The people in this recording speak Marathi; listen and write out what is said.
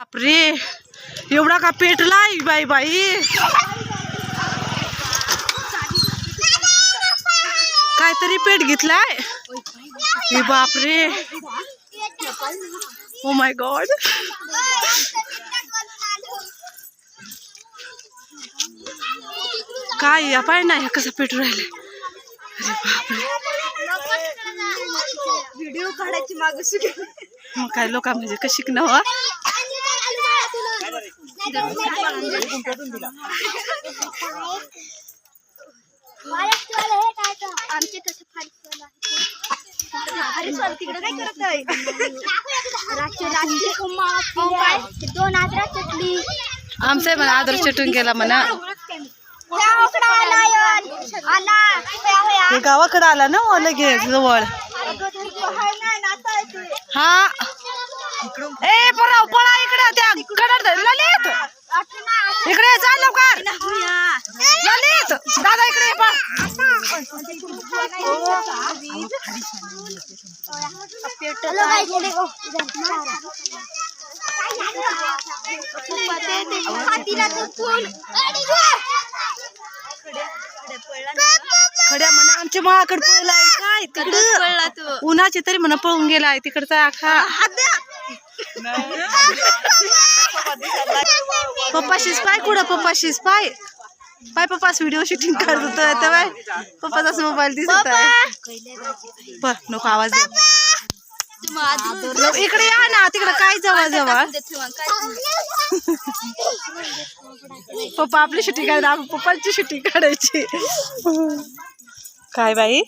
बापरे एवढा का पेटलाय बाई बाई. काहीतरी पेट घेतलाय. हे बापरे. ओ माय गॉड काय या पाय नाही कसं पेटू राहिले अरे बापरे. व्हिडिओ काढायची माग मग काय लोक म्हणजे कशी नवा आमचे कसं तिकडे काय करत आहे. दोन आदरा चटली आमचा म्हणा आदर चटून गेला म्हणा. आला हे गावाकडे आला ना ओ लगेच जवळ. हा. ए पळा पळा इकडे त्या कडर ललित इकडे जा लवकर ललित दादा इकडे ये, पळ खड्या म्हणा आमच्या माकडे पळलाय काय? तिकडं. उन्हाची तरी म्हणा पळून गेलाय तिकडचा आखा. पप्पाशीच पाय कुठं पप्पाशीच पाय? पाय पप्पाच व्हिडिओ शूटिंग करत होतं तर बाय पप्पाचाच मोबाईल दिसत आहे. प नको आवाज इकडे या ना तिकडे काय जवळ जवळ पप्पा आपली शूटिंग काढायला पप्पाची शूटिंग काढायची. काय बाई?